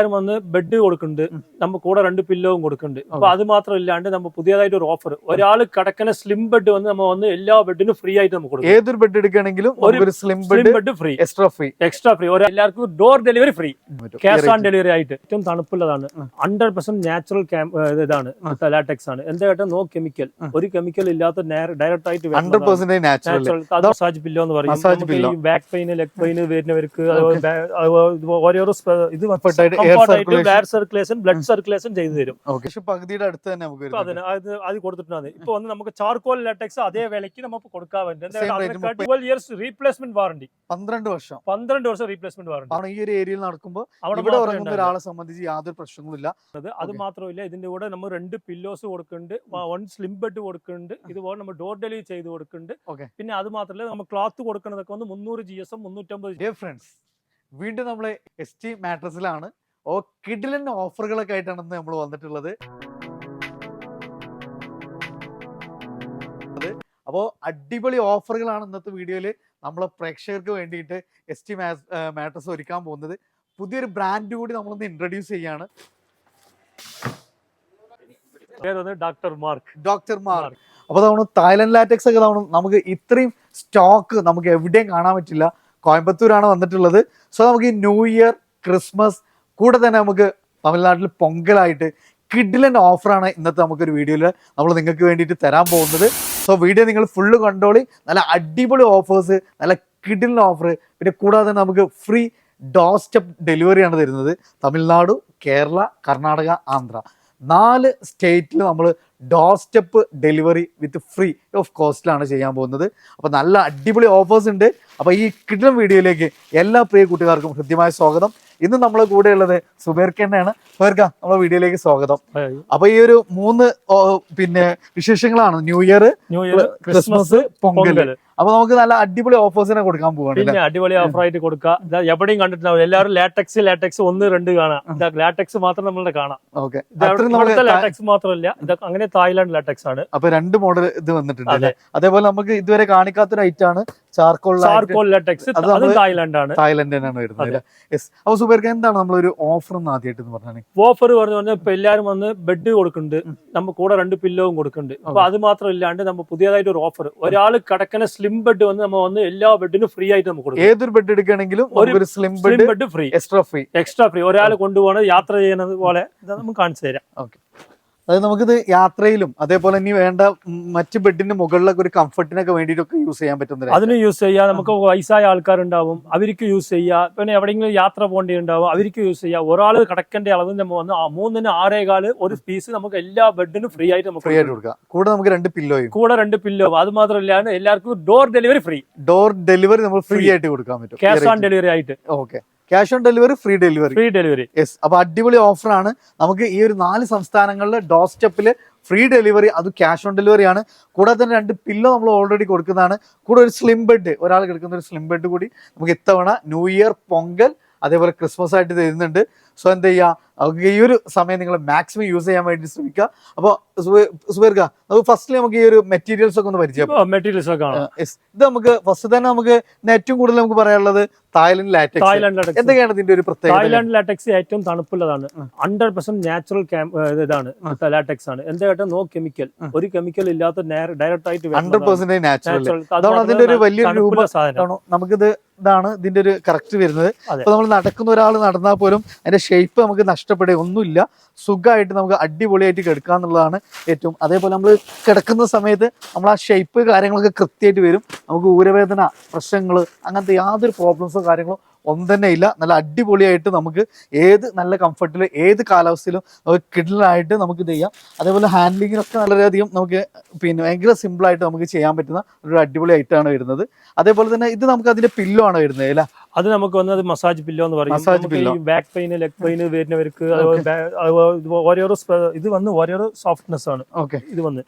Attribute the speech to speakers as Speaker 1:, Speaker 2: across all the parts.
Speaker 1: എല്ലാവരും വന്ന് ബെഡ് കൊടുക്കുന്നുണ്ട്. നമ്മ കൂടെ രണ്ട് പില്ലോവും കൊടുക്കുന്നുണ്ട്. അപ്പൊ അത് മാത്രം ഇല്ലാണ്ട് നമ്മ പുതിയതായിട്ട് ഒരു ഓഫർ ഒരാൾ കിടക്കുന്ന സ്ലിം ബെഡ് വന്ന് നമ്മ വന്ന് എല്ലാ ബെഡിനും ഫ്രീ ആയിട്ട് നമുക്ക് കൊടുക്കും.
Speaker 2: ഏതൊരു ബെഡ് എടുക്കുകയാണെങ്കിലും
Speaker 1: ഒരു slim
Speaker 2: bed
Speaker 1: bed free
Speaker 2: extra free
Speaker 1: extra free എല്ലാവർക്കും door delivery free cash on delivery ആയിട്ട്. ഏറ്റവും തണുപ്പുള്ളതാണ്. ഹൺഡ്രഡ് പെർസെന്റ് നാച്ചുറൽ ഇതാണ്. ലാറ്റക്സ് ആണ്. എന്താ കേട്ടോ? നോ കെമിക്കൽ ഒരു കെമിക്കൽ ഇല്ലാത്ത ഡയറക്റ്റ് ആയിട്ട്
Speaker 2: hundred percent
Speaker 1: natural massage pillow എന്ന് പറയും. ബാക്ക് പെയിൻ ലെഗ് പെയിൻ വരുന്നവർക്ക് ഓരോരോ ഇത്
Speaker 2: ആയിട്ട്
Speaker 1: എയർ സർക്കുലേഷൻ ബ്ലഡ് സർക്കുലേഷൻ ചെയ്തു തരും.
Speaker 2: പക്ഷെ പകുതിയുടെ അടുത്ത് തന്നെ നമുക്ക്.
Speaker 1: അതിന് അത് അത് കൊടുത്തിട്ടാണ് ഇപ്പൊ വന്ന് നമുക്ക് ചാർക്കോൾ ലാറ്റക്സ് അതേ വിലയ്ക്ക് നമുക്ക് കൊടുക്കാൻ
Speaker 2: പറ്റും.
Speaker 1: ട്വൽവ് ഇയേഴ്സ് റീപ്ലേസ്മെന്റ് വാറണ്ടി
Speaker 2: പന്ത്രണ്ട് വർഷം.
Speaker 1: പന്ത്രണ്ട് വർഷം റീപ്ലേസ്മെന്റ് വാറണ്ടി
Speaker 2: ഈ ഒരു ഏരിയയിൽ നടക്കുമ്പോൾ
Speaker 1: അവിടെ
Speaker 2: ഉറങ്ങുന്ന ഒരാളെ സംബന്ധിച്ച് യാതൊരു പ്രശ്നങ്ങളില്ല
Speaker 1: അത് മാത്രമല്ല ഇതിന്റെ കൂടെ നമ്മൾ രണ്ട് പില്ലോസ് കൊടുക്കുന്നുണ്ട്. വൺ സ്ലിം ബെഡ് കൊടുക്കുന്നുണ്ട്. ഇതുപോലെ നമ്മൾ ഡോർ ഡെലിവറി ചെയ്ത് കൊടുക്കുന്നുണ്ട്. പിന്നെ അത് മാത്രമല്ല നമ്മൾ ക്ലോത്ത് കൊടുക്കുന്നതൊക്കെ വന്ന് മുന്നൂറ് ജി എസ് എം മുന്നൂറ്റമ്പത്
Speaker 2: ഫ്രണ്ട്സ് വീണ്ടും നമ്മൾ എസ് ടി മാട്രസിലാണ് ഓ കിഡിലൻ ഓഫറുകളൊക്കെ ആയിട്ടാണ് ഇന്ന് നമ്മൾ വന്നിട്ടുള്ളത്. അപ്പോൾ അടിപൊളി ഓഫറുകളാണ് ഇന്നത്തെ വീഡിയോയിൽ നമ്മളെ പ്രേക്ഷകർക്ക് വേണ്ടിയിട്ട് എസ് ടി മാട്രസ് ഒരുക്കാൻ പോകുന്നത്. പുതിയൊരു ബ്രാൻഡ് കൂടി നമ്മളൊന്ന് ഇൻട്രൊഡ്യൂസ് ചെയ്യാണ്.
Speaker 1: Doctor Mark.
Speaker 2: Doctor Mark. അപ്പോൾ തവണ തായ്ലൻഡ് ലാറ്റക്സ് ഒക്കെ തവണ നമുക്ക് ഇത്രയും സ്റ്റോക്ക് നമുക്ക് എവിടെയും കാണാൻ പറ്റില്ല. കോയമ്പത്തൂരാണ് വന്നിട്ടുള്ളത്. സോ നമുക്ക് ഈ ന്യൂ ഇയർ ക്രിസ്മസ് കൂടെ തന്നെ നമുക്ക് തമിഴ്നാട്ടിൽ പൊങ്കലായിട്ട് കിഡിലൻ ഓഫറാണ് ഇന്നത്തെ നമുക്കൊരു വീഡിയോയിൽ നമ്മൾ നിങ്ങൾക്ക് വേണ്ടിയിട്ട് തരാൻ പോകുന്നത്. സോ വീഡിയോ നിങ്ങൾ ഫുള്ള് കണ്ടോളി. നല്ല അടിപൊളി ഓഫേഴ്സ് നല്ല കിഡിലൻ ഓഫർ പിന്നെ കൂടാതെ തന്നെ നമുക്ക് ഫ്രീ ഡോർ സ്റ്റെപ്പ് ഡെലിവറിയാണ് തരുന്നത്. തമിഴ്നാടു കേരള കർണാടക ആന്ധ്ര. നാല് സ്റ്റേറ്റിൽ നമ്മൾ door step delivery with free of കോസ്റ്റിലാണ് ചെയ്യാൻ പോകുന്നത്. അപ്പോൾ നല്ല അടിപൊളി ഓഫേഴ്സ് ഉണ്ട്. അപ്പോൾ ഈ കിട്ടുന്ന വീഡിയോയിലേക്ക് എല്ലാ പ്രിയ കൂട്ടുകാർക്കും ഹൃദ്യമായ സ്വാഗതം. ഇന്ന് നമ്മളെ കൂടെയുള്ളത് സുബേർക്കണ്ണയാണ് സുബേർക്ക നമ്മളെ വീഡിയോയിലേക്ക് സ്വാഗതം. അപ്പൊ ഈ ഒരു മൂന്ന് പിന്നെ വിശേഷങ്ങളാണ്. ന്യൂ ഇയർ ക്രിസ്മസ് പൊങ്കൽ അപ്പൊ നമുക്ക് നല്ല അടിപൊളി ഓഫേഴ്സിനെ കൊടുക്കാൻ പോവാണ്
Speaker 1: അടിപൊളി ഓഫർ ആയിട്ട് കൊടുക്കുക. ഇതാ എവിടെയും കണ്ടിട്ടുണ്ടാവും എല്ലാവരും ലാറ്റക്സ് ലാറ്റക്സ് ഒന്ന് രണ്ട് കാണാം. ലാറ്റക്സ് മാത്രം നമ്മളുടെ കാണാം. ലാറ്റക്സ് മാത്രമല്ല. അങ്ങനെ തായ്ലാന്റ് ലാറ്റക്സ് ആണ്.
Speaker 2: അപ്പൊ രണ്ട് മോഡൽ ഇത് വന്നിട്ടുണ്ട് അല്ലേ? അതേപോലെ നമുക്ക് ഇതുവരെ കാണിക്കാത്ത ഒരു ഐറ്റം ആണ് ചാർക്കോൾ
Speaker 1: ചാർക്കോൾ ലാറ്റക്സ്
Speaker 2: അത്
Speaker 1: തായ്ലാന്റ് ആണ്.
Speaker 2: തായ്ലൻഡ് തന്നെയാണ് വരുന്നത് യെസ് അപ്പൊ സുബേർക്ക് എന്താണ് നമ്മളൊരു ഓഫർ എന്ന് ആദ്യമായിട്ട് പറഞ്ഞാൽ
Speaker 1: ഓഫർ പറഞ്ഞു പറഞ്ഞാൽ ഇപ്പൊ എല്ലാരും വന്ന് ബെഡ് കൊടുക്കുന്നുണ്ട്. നമ്മൾ കൂടെ രണ്ട് പില്ലോവും കൊടുക്കുന്നുണ്ട്. അപ്പൊ അത്. മാത്രം ഇല്ലാണ്ട് നമ്മൾ പുതിയതായിട്ട് ഒരു ഓഫർ ഒരാൾ കിടക്കുന്ന സ്ലിം ബെഡ് വന്ന് നമ്മ വന്ന് എല്ലാ ബെഡിനും ഫ്രീ ആയിട്ട് നമുക്ക് കൊടുക്കും.
Speaker 2: ഏതൊരു ബെഡ് എടുക്കുകയാണെങ്കിലും
Speaker 1: ഒരു slim
Speaker 2: bed
Speaker 1: bed free
Speaker 2: extra free
Speaker 1: extra free ഒരാൾ കൊണ്ടുപോകണത് യാത്ര ചെയ്യുന്നത് പോലെ ഇത് നമുക്ക് കാണിച്ചു തരാം.
Speaker 2: ഓക്കെ അതായത് നമുക്കിത് യാത്രയിലും അതേപോലെ ഇനി വേണ്ട മറ്റ് ബെഡിന്റെ മുകളിലൊക്കെ ഒരു കംഫർട്ടിനൊക്കെ വേണ്ടിയിട്ടൊക്കെ യൂസ് ചെയ്യാൻ പറ്റുന്ന
Speaker 1: അതിന് യൂസ് ചെയ്യാം. നമുക്ക് വയസ്സായ ആൾക്കാരുണ്ടാവും അവർക്ക് യൂസ് ചെയ്യാം. പിന്നെ എവിടെയെങ്കിലും യാത്ര പോകേണ്ടി ഉണ്ടാവും അവർക്ക് യൂസ് ചെയ്യാം. ഒരാൾ കിടക്കേണ്ട അളവ് നമ്മൾ വന്ന് മൂന്നിന് ആറേകാൽ ഒരു പീസ് നമുക്ക് എല്ലാ ബെഡിനും ഫ്രീ ആയിട്ട് നമുക്ക്
Speaker 2: ഫ്രീ ആയിട്ട് കൊടുക്കാം. കൂടെ നമുക്ക് രണ്ട് പില്ലോയും
Speaker 1: കൂടെ രണ്ട് പില്ലോ അത് മാത്രമല്ല എല്ലാവർക്കും door delivery free
Speaker 2: door delivery നമ്മൾ ഫ്രീ ആയിട്ട് കൊടുക്കാൻ പറ്റും.
Speaker 1: ക്യാഷ് ഓൺ ഡെലിവറി ആയിട്ട്.
Speaker 2: Okay cash on delivery free delivery
Speaker 1: free delivery
Speaker 2: yes അപ്പൊ അടിപൊളി ആണ്. നമുക്ക് ഈ ഒരു നാല് സംസ്ഥാനങ്ങളിൽ ഡോർ സ്റ്റെപ്പിൽ ഫ്രീ ഡെലിവറി അത് ക്യാഷ് ഓൺ ഡെലിവറി ആണ്. കൂടാതെ തന്നെ രണ്ട് പില്ലോ നമ്മൾ ഓൾറെഡി കൊടുക്കുന്നതാണ്. കൂടെ ഒരു സ്ലിം ബെഡ് ഒരാൾ കിടക്കുന്ന ഒരു സ്ലിം ബെഡ് കൂടി നമുക്ക് ഇത്തവണ ന്യൂ ഇയർ പൊങ്കൽ അതേപോലെ ക്രിസ്മസ് ആയിട്ട് തരുന്നുണ്ട് സോ എന്താ ചെയ്യുക നമുക്ക് ഈ ഒരു സമയം നിങ്ങൾ മാക്സിമം യൂസ് ചെയ്യാൻ വേണ്ടി ശ്രമിക്കുക. അപ്പോൾ സുബേർക്ക നമുക്ക് ഫസ്റ്റ് നമുക്ക് ഈ ഒരു മെറ്റീരിയൽസ് ഒക്കെ ഒന്ന് പരിചയപ്പെടാം
Speaker 1: മെറ്റീരിയൽസ് ഒക്കെ
Speaker 2: ഇത് നമുക്ക് ഫസ്റ്റ് തന്നെ നമുക്ക് ഏറ്റവും കൂടുതൽ നമുക്ക് പറയാനുള്ളത് തായ്ലൻഡ് ലാറ്റക്സ്
Speaker 1: തായ്ലൻഡ്
Speaker 2: എന്തൊക്കെയാണ് ഇതിന്റെ ഒരു പ്രത്യേകത?
Speaker 1: തായ്ലൻഡ് ലാറ്റക്സ് ഏറ്റവും തണുപ്പുള്ളതാണ്. ഹൺഡ്രഡ് പെർസെന്റ് നാച്ചുറൽ ഇതാണ് ലാറ്റക്സ് ആണ്. എന്താ കേട്ടോ? നോ കെമിക്കൽ ഒരു കെമിക്കൽ ഇല്ലാത്ത ഡയറക്റ്റ് ആയിട്ട്
Speaker 2: ഹൺഡ്രഡ് പെർസെന്റ് നാച്ചുറൽ. അതാണ് അതിന്റെ ഒരു വലിയ
Speaker 1: സാധനം.
Speaker 2: നമുക്കിത് ഇതാണ് ഇതിന്റെ ഒരു കറക്റ്റ് വരുന്നത്. അപ്പൊ നമ്മൾ നടക്കുന്ന ഒരാൾ നടന്നാൽ പോലും അതിന്റെ ഷേപ്പ് നമുക്ക് നഷ്ടപ്പെടുക ഒന്നുമില്ല. സുഖമായിട്ട് നമുക്ക് അടിപൊളിയായിട്ട് കിടക്കുക എന്നുള്ളതാണ് ഏറ്റവും അതേപോലെ നമ്മൾ കിടക്കുന്ന സമയത്ത് നമ്മൾ ആ ഷേപ്പ് കാര്യങ്ങളൊക്കെ കൃത്യമായിട്ട് വരും. നമുക്ക് ഊരവേദന പ്രശ്നങ്ങൾ അങ്ങനത്തെ യാതൊരു പ്രോബ്ലംസോ കാര്യങ്ങളോ ഒന്നും തന്നെ ഇല്ല നല്ല അടിപൊളിയായിട്ട് നമുക്ക് ഏത് നല്ല കംഫർട്ടിൽ ഏത് കാലാവസ്ഥയിലും നമുക്ക് കിഡിലായിട്ട് നമുക്ക് ഇത് ചെയ്യാം. അതേപോലെ ഹാൻഡ്ലിങ്ങിനൊക്കെ വളരെയധികം നമുക്ക് പിന്നെ ഭയങ്കര സിമ്പിളായിട്ട് നമുക്ക് ചെയ്യാൻ പറ്റുന്ന ഒരു അടിപൊളി ഐറ്റമാണ് വരുന്നത്. അതേപോലെ തന്നെ ഇത് നമുക്ക് അതിന്റെ പില്ലോ ആണ് വരുന്നത് അല്ലേ?
Speaker 1: അത് നമുക്ക് വന്നത് മസാജ് പില്ലോ എന്ന് പറയും.
Speaker 2: Massage pillow
Speaker 1: back pain leg pain വരുന്നവർക്ക് ഓരോരോ ഇത് വന്ന് ഓരോരോ സോഫ്റ്റ്നെസ് ആണ്.
Speaker 2: ഓക്കെ
Speaker 1: ഇത് വന്ന്.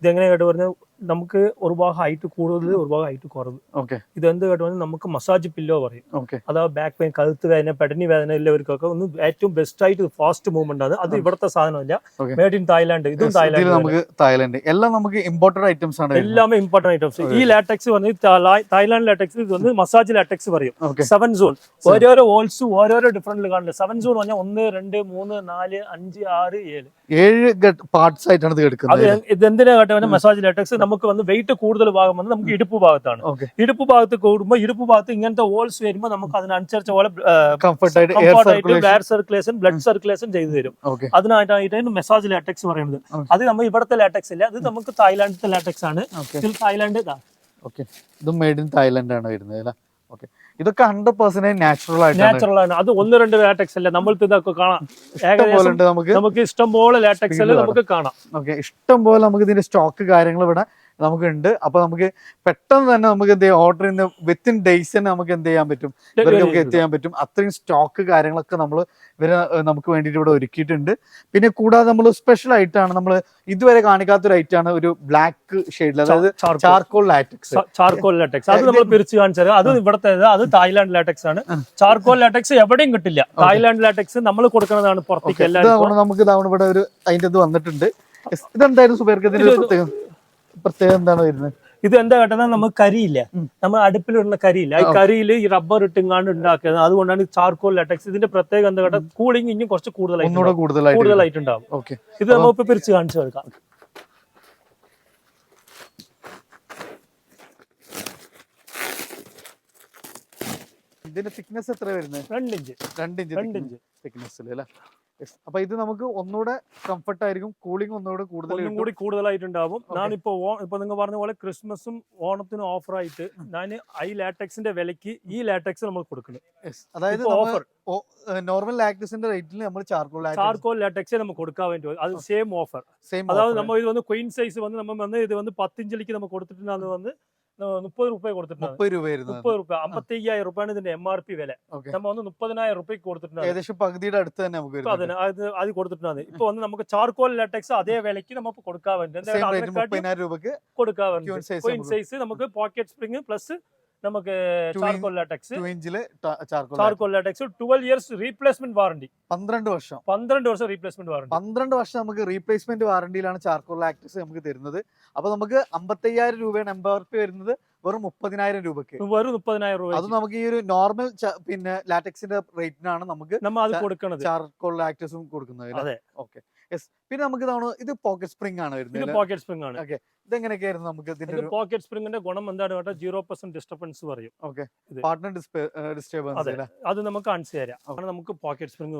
Speaker 1: ഇത് എങ്ങനെ പറഞ്ഞാൽ നമുക്ക് ഒരു ഭാഗം ഹൈറ്റ് കൂടുതൽ ഒരു ഭാഗം ഹൈറ്റ് കുറവ്
Speaker 2: ഓക്കെ
Speaker 1: ഇത് എന്ത് കേട്ടോ നമുക്ക് മസാജ് പില്ലോ പറയും
Speaker 2: ഓക്കെ
Speaker 1: അതാ ബാക്ക് പെയിൻ കഴുത്ത് വേദന പെടനി വേദന ഉള്ളവർക്കൊക്കെ ഒന്ന് ഏറ്റവും ബെസ്റ്റ് ആയിട്ട് ഫാസ്റ്റ് മൂവ്മെന്റ് ആണ് അത് ഇവിടുത്തെ സാധനമല്ല
Speaker 2: Okay.
Speaker 1: മേഡ് ഇൻ തായ്ലാന്റ് ഇതും
Speaker 2: ഇതിൽ
Speaker 1: തായ്ലാന്റ്
Speaker 2: നമുക്ക് തായ്ലൻഡ് എല്ലാം നമുക്ക് ഇമ്പോർട്ടഡ് ഐറ്റംസ് ആണ്
Speaker 1: எல்லாமே இம்பார்ட்டன்ட் ஐட்டம்ஸ் ഈ ലാറ്റക്സ് വന്ന് തായ്ലാൻഡ് ലാറ്റക്സ് ഇത് വന്ന് മസാജ് ലാറ്റക്സ് പറയും
Speaker 2: ഓക്കെ
Speaker 1: സെവൻ സോൺ ഓരോരോ ഹോൾസ് ഓരോരോ ഡിഫറെന്റ് കാണില്ല സെവൻ സോൺ പറഞ്ഞാൽ ഒന്ന് രണ്ട് മൂന്ന് നാല് അഞ്ച് ആറ് ഏഴ്
Speaker 2: ഏഴ് പാർട്സ് ആയിട്ടാണ് ഇത്
Speaker 1: അത്
Speaker 2: എടുക്കുന്നത്
Speaker 1: ഇത് എന്തിനാ കേട്ടോ മസാജ് ലാറ്റക്സ് നമുക്ക് വന്ന് വെയിറ്റ് കൂടുതൽ ഭാഗം വന്ന് നമുക്ക് ഇടുപ്പ് ഭാഗത്താണ്. ഇടുപ്പ് ഭാഗത്ത് കൂടുമ്പോൾ ഇടുപ്പ് ഭാഗത്ത് ഇങ്ങനത്തെ ഹോൾസ് വരുമ്പോൾ നമുക്ക് അതിനനുസരിച്ച പോലെ
Speaker 2: കംഫർട്ടായിട്ട് എയർ സർക്കുലേഷൻ
Speaker 1: ബ്ലഡ് സർക്കുലേഷൻ ചെയ്തു തരും. അതിനായിട്ടായിട്ടാണ് മെസ്സാജ് ലാറ്റക്സ് പറയുന്നത്. അത് നമ്മൾ ഇവിടുത്തെ ലാറ്റക്സ് ഇല്ല. അത് നമുക്ക് തായ്ലാൻഡിലത്തെ ലാറ്റക്സ് ആണ്. തായ്ലാന്റ്
Speaker 2: ഓക്കെ ഇത് മെയ്ഡ് ഇൻ തായ്ലാന്റ് ആണ് വരുന്നത് അല്ലേ? ഓക്കെ ഇതൊക്കെ ഹൺഡ്രഡ് പെർസെന്റ് നാച്ചുറൽ ആയിട്ട്
Speaker 1: നാച്ചുറൽ ആണ്. അത് ഒന്ന് രണ്ട് ലാറ്റക്സ് അല്ല. നമ്മൾ ഇതൊക്കെ കാണാം. ഏകദേശം
Speaker 2: നമുക്ക്.
Speaker 1: നമുക്ക് ഇഷ്ടം പോലെ ലാറ്റക്സ് നമുക്ക് കാണാം.
Speaker 2: ഓക്കെ ഇഷ്ടം പോലെ നമുക്ക് ഇതിന്റെ സ്റ്റോക്ക് കാര്യങ്ങൾ ഇവിടെ നമുക്ക് ഉണ്ട് അപ്പൊ നമുക്ക് പെട്ടെന്ന് തന്നെ നമുക്ക് എന്ത് ചെയ്യാം? ഓർഡർ ചെയ്യുന്ന വിത്തിൻ ഡേയ്സ് തന്നെ നമുക്ക് എന്ത് ചെയ്യാൻ പറ്റും? ഇവർക്ക് നമുക്ക് എത്തിക്കാൻ പറ്റും? അത്രയും സ്റ്റോക്ക് കാര്യങ്ങളൊക്കെ നമ്മൾ ഇവർ നമുക്ക് വേണ്ടിയിട്ട് ഇവിടെ ഒരുക്കിയിട്ടുണ്ട്. പിന്നെ കൂടാതെ നമ്മൾ സ്പെഷ്യൽ ആയിട്ടാണ് നമ്മൾ ഇതുവരെ കാണിക്കാത്ത ഒരു ഐറ്റാണ് ഒരു ബ്ലാക്ക് ഷെയ്ഡിൽ അതായത് ചാർക്കോൾ. ലാറ്റക്സ്
Speaker 1: ചാർക്കോൾ ലാറ്റക്സ് അത് നമ്മൾ പിരിച്ചു കാണിച്ചത്. അത് ഇവിടുത്തെ അത് തായ്ലാന്റ് ലാറ്റക്സ് ആണ്. ചാർക്കോൾ ലാറ്റക്സ് എവിടെയും കിട്ടില്ല. തായ്ലാന്റ് ലാറ്റക്സ് നമ്മൾ കൊടുക്കുന്നതാണ് പുറത്തേക്ക്
Speaker 2: നമുക്ക് ഇതാണ് ഇവിടെ ഒരു അതിന്റെ ഇത് വന്നിട്ടുണ്ട്. ഇതെന്തായാലും സുബേർക്ക് ഇതിന്റെ പ്രത്യേകം പ്രത്യേകം എന്താണ് വരുന്നത്?
Speaker 1: ഇത് എന്താ കേട്ടത്? നമുക്ക് കരിയില്ല. നമ്മൾ അടുപ്പിലിടുന്ന കരിയില്ല. ഈ കരിയിൽ ഈ റബ്ബർ ഇട്ടിങ്ങാണ്ട് ഉണ്ടാക്കിയത്. അതുകൊണ്ടാണ് ചാർക്കോൾ ലെറ്റക്സ് ഇതിന്റെ പ്രത്യേകം എന്താ കേട്ടത്? കൂളിംഗ് ഇനിയും കുറച്ച് കൂടുതലായിട്ട് കൂടുതലായിട്ടുണ്ടാവും ഇത് നമുക്ക് പിരിച്ച് കാണിച്ചു കൊടുക്കാം.
Speaker 2: ഇതിന്റെ തിക്നെസ് എത്ര വരുന്നത്?
Speaker 1: രണ്ട് ഇഞ്ച്.
Speaker 2: രണ്ട് ഇഞ്ച്
Speaker 1: രണ്ട് ഇഞ്ച്.
Speaker 2: തിക്നെസ്സിൽ അല്ലേ. അപ്പൊ ഇത് നമുക്ക് ഒന്നുകൂടെ കംഫർട്ട് ആയിരിക്കും. കൂളിംഗ് ഒന്നുകൂടെ കൂടുതൽ
Speaker 1: ഒന്നും കൂടി കൂടുതലായിട്ടുണ്ടാവും. ഞാൻ ഇപ്പൊ ഇപ്പൊ നിങ്ങൾ പറഞ്ഞ പോലെ ക്രിസ്മസും ഓണത്തിനും ഓഫർ ആയിട്ട് ഞാൻ ഐ ലാറ്റക്സിന്റെ വിലക്ക് ഈ ലാറ്റക്സ് നമ്മൾ കൊടുക്കുന്നത്
Speaker 2: അതായത്
Speaker 1: ഓഫർ
Speaker 2: നോർമൽ ലാറ്റക്സിന്റെ റേറ്റിൽ നമ്മൾ ചാർക്കോൾ
Speaker 1: ചാർക്കോൾ ലാറ്റക്സ് നമുക്ക് കൊടുക്കാൻ വേണ്ടി അത് സെയിം ഓഫർ
Speaker 2: സെയിം
Speaker 1: അതായത് നമ്മൾ ഇത് വന്ന് ക്വീൻ സൈസ് വന്ന് നമ്മൾ വന്ന് ഇത് വന്ന് പത്തിഞ്ചലിക്ക് നമ്മൾ കൊടുത്തിട്ടുണ്ടെന്ന് വന്ന് മുപ്പത് റുപ്യ കൊടുത്തിട്ടുണ്ട്
Speaker 2: മുപ്പത് രൂപ വരുന്നത്
Speaker 1: മുപ്പത് റുപ്യ അമ്പത്തി അയ്യായിരം രൂപയാണ് ഇതിന്റെ എം ആർ പി വില.
Speaker 2: ഓക്കെ.
Speaker 1: നമ്മൾ വന്ന് മുപ്പതിനായിരം രൂപയ്ക്ക് കൊടുത്തിട്ടുണ്ട്
Speaker 2: ഏകദേശം പകുതിയുടെ അടുത്ത് തന്നെ നമുക്ക്
Speaker 1: ഇപ്പൊ അതിന് അത് അത് കൊടുത്തിട്ടുണ്ട് ഇപ്പൊ വന്ന് നമുക്ക് ചാർക്കോൾ ലാറ്റക്സ് അതേ വിലക്ക് നമുക്ക് കൊടുക്കാൻ വേണ്ടി എന്താ
Speaker 2: സെയിം റേറ്റ് മുപ്പതിനായിരം രൂപക്ക്
Speaker 1: കൊടുക്കാൻ വേണ്ടി സൈസ് നമുക്ക് പോക്കറ്റ് സ്പ്രിംഗ് പ്ലസ് നമുക്ക്
Speaker 2: charcoal latex
Speaker 1: charcoal latex twelve years replacement warranty
Speaker 2: പന്ത്രണ്ട് വർഷം.
Speaker 1: പന്ത്രണ്ട് വർഷം റീപ്ലേസ്മെന്റ് വാറണ്ടി
Speaker 2: പന്ത്രണ്ട് വർഷം നമുക്ക് റീപ്ലേസ്മെന്റ് വാറണ്ടിയിലാണ് ചാർക്കോൾ ലാറ്റക്സ് നമുക്ക് തരുന്നത്. അപ്പൊ നമുക്ക് അമ്പത്തയ്യായിരം രൂപയാണ് എം ആർ പി വരുന്നത്. വെറും മുപ്പതിനായിരം രൂപക്ക്
Speaker 1: വെറും മുപ്പതിനായിരം
Speaker 2: അത് നമുക്ക് ഈ ഒരു നോർമൽ പിന്നെ ലാറ്റക്സിന്റെ റേറ്റിനാണ് നമുക്ക്
Speaker 1: നമ്മൾ അത് കൊടുക്കുന്നത്
Speaker 2: ചാർക്കോൾ ലാറ്റക്സും കൊടുക്കുന്നത്
Speaker 1: അതെ.
Speaker 2: ഓക്കെ യെസ് പിന്നെ നമുക്ക് ഇതാണ് ഇത് പോക്കറ്റ് സ്പ്രിംഗ് ആണ് വരുന്നത്
Speaker 1: പോക്കറ്റ് സ്പ്രിംഗ് ആണ്.
Speaker 2: ഇതെങ്ങനെയൊക്കെയായിരുന്നു നമുക്ക് ഇതിന്റെ
Speaker 1: പോക്കറ്റ് സ്പ്രിംഗിന്റെ ഗുണം എന്താണ് കേട്ടോ? സീറോ പെർസെന്റ് ഡിസ്റ്റർബൻസ് പറയും.
Speaker 2: ഓക്കെ. പാർട്ട്ണർ ഡിസ്റ്റർബൻസ്
Speaker 1: അതെ. നമുക്ക് കാണിച്ചു തരാം. നമുക്ക് പോക്കറ്റ് സ്പ്രിംഗ്.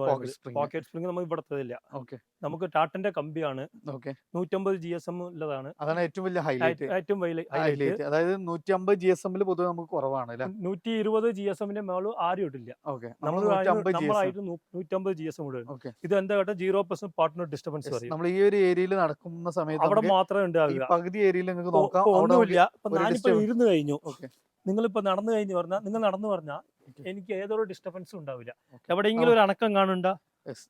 Speaker 1: പോക്കറ്റ് സ്പ്രിംഗ് നമുക്ക് ഇവിടത്തതില്ല
Speaker 2: ഓക്കെ.
Speaker 1: നമുക്ക് ടാറ്റന്റെ കമ്പിയാണ്.
Speaker 2: ഓക്കെ.
Speaker 1: നൂറ്റമ്പത് ജി എസ് എം ഉള്ളതാണ്.
Speaker 2: അതാണ് ഏറ്റവും വലിയ ഹൈലൈറ്റ്
Speaker 1: ഏറ്റവും വലിയ
Speaker 2: ഹൈലൈറ്റ് അതായത് നൂറ്റി അമ്പത് ജി എസ് എമ്മിൽ പൊതുവെ നമുക്ക് കുറവാണ്
Speaker 1: നൂറ്റി ഇരുപത് ജി എസ് എമ്മിന്റെ മേളും ആരും ഇട്ടില്ല
Speaker 2: ഓക്കെ.
Speaker 1: നമ്മൾ നമ്മളായിട്ട് നൂറ്റമ്പത് ജി എസ് എം ഇടും. ഇത് എന്താ കേട്ടോ? സീറോ പെർസെന്റ് പാർട്ട്ണർ ഡിസ്റ്റർബൻസ് പറയും.
Speaker 2: നമ്മൾ ഈ ഒരു ഏരിയയിൽ നടക്കുന്ന സമയത്ത്
Speaker 1: അവിടെ മാത്രമേ
Speaker 2: ഈ
Speaker 1: ഉണ്ടാവുക
Speaker 2: പകുതി ഏരിയയിൽ നിങ്ങൾക്ക് നോക്കാം.
Speaker 1: ഒന്നുമില്ല. ഇപ്പൊ
Speaker 2: ഒരു
Speaker 1: ഞാനിപ്പോ ഇരുന്ന് കഴിഞ്ഞു.
Speaker 2: നിങ്ങൾ
Speaker 1: നിങ്ങളിപ്പോ നടന്നു കഴിഞ്ഞു പറഞ്ഞാൽ നിങ്ങൾ നടന്നു പറഞ്ഞാൽ എനിക്ക് ഏതൊരു ഡിസ്റ്റർബൻസും ഉണ്ടാവില്ല. എവിടെയെങ്കിലും ഒരു അണക്കം കാണുണ്ട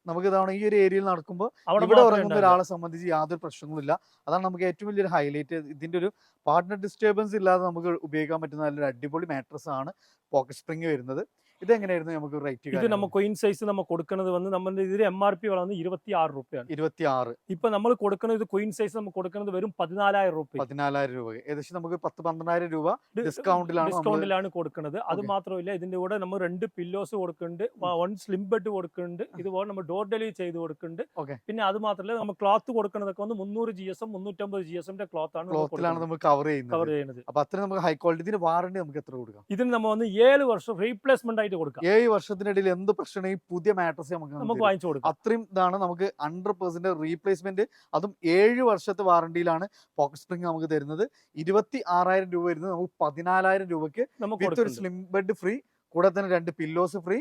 Speaker 2: നമുക്ക് ഇതാണ് ഈ ഒരു ഏരിയയിൽ നടക്കുമ്പോൾ ഇവിടെ ഉറങ്ങുന്ന. ഒരാളെ സംബന്ധിച്ച് യാതൊരു പ്രശ്നങ്ങളുമില്ല അതാണ് നമുക്ക് ഏറ്റവും വലിയൊരു ഹൈലൈറ്റ് ഇതിന്റെ ഒരു പാർട്ട്ണർ ഡിസ്റ്റർബൻസ് ഇല്ലാതെ നമുക്ക് ഉപയോഗിക്കാൻ പറ്റുന്ന നല്ലൊരു അടിപൊളി മാട്രസ് ആണ് പോക്കറ്റ് സ്പ്രിങ് വരുന്നത്. ഇത് എങ്ങനെയായിരുന്നു നമുക്ക് റേറ്റ്
Speaker 1: ഇത് നമ്മ കൊയിൻ സൈസ് നമ്മൾ കൊടുക്കുന്നത് വന്ന് നമ്മുടെ ഇതിൽ എം ആർ പി വളർന്ന് ഇരുപത്തി ആറ് രൂപയാണ്
Speaker 2: ഇരുപത്തി ആറ്
Speaker 1: ഇപ്പൊ നമ്മൾ കൊടുക്കുന്ന ഇത് കൊയിൻ സൈസ് നമ്മൾ കൊടുക്കുന്നത് വരും പതിനാലായിരം രൂപ
Speaker 2: പതിനാലായിരം രൂപ. ഏകദേശം നമുക്ക് പത്ത് പന്ത്രണ്ടായിരം രൂപ discount-ലാണ്
Speaker 1: ഡിസ്കൗണ്ടിലാണ് കൊടുക്കുന്നത് അത് മാത്രമല്ല ഇതിന്റെ കൂടെ നമ്മൾ രണ്ട് പില്ലോസ് കൊടുക്കുന്നുണ്ട് വൺ സ്ലിം ബെഡ് കൊടുക്കുന്നുണ്ട് ഇതുപോലെ നമ്മൾ ഡോർ ഡെലിവറി ചെയ്ത് കൊടുക്കുന്നുണ്ട്
Speaker 2: ഓക്കെ.
Speaker 1: പിന്നെ അത് മാത്രമല്ല നമ്മൾ ക്ലോത്ത് കൊടുക്കുന്നതൊക്കെ വന്ന് മുന്നൂറ് ജി എസ് എം മുന്നൂറ്റമ്പത് ജി എസ് എമ്മിന്റെ ക്ലോത്ത് ആണ്
Speaker 2: ക്ലോത്തിലാണ് നമ്മൾ കവർ ചെയ്യുന്നത്.
Speaker 1: കവർ
Speaker 2: ചെയ്യുന്നത്. അപ്പൊ അത്ര നമുക്ക് ഹൈ ക്വാളിറ്റി വാറണ്ടി നമുക്ക് എത്ര കൊടുക്കാം?
Speaker 1: ഇതിന് നമ്മൾ വന്ന് ഏഴ് വർഷം റീപ്ലേസ്മെന്റ് ആയിട്ട് കൊടുക്കാം.
Speaker 2: ഏഴ് വർഷത്തിനിടയിൽ എന്ത് പ്രശ്നം പുതിയ മാട്രസ് നമുക്ക്
Speaker 1: നമുക്ക്
Speaker 2: നമുക്ക്
Speaker 1: വാങ്ങിച്ചു കൊടുക്കാം.
Speaker 2: അത്രയും ഇതാണ് നമുക്ക് ഹൺഡ്രഡ് പെർസെന്റ് റീപ്ലേസ്മെന്റ് അതും ഏഴ് വർഷത്തെ വാറണ്ടിയിലാണ് പോക്കറ്റ് സ്പ്രിംഗ് നമുക്ക് തരുന്നത്. ഇരുപത്തി ആറായിരം രൂപ വരുന്നത് നമുക്ക് പതിനാലായിരം രൂപയ്ക്ക്
Speaker 1: നമുക്ക്
Speaker 2: ഒരു സ്ലിം ബെഡ് ഫ്രീ കൂടെ തന്നെ രണ്ട് pillows free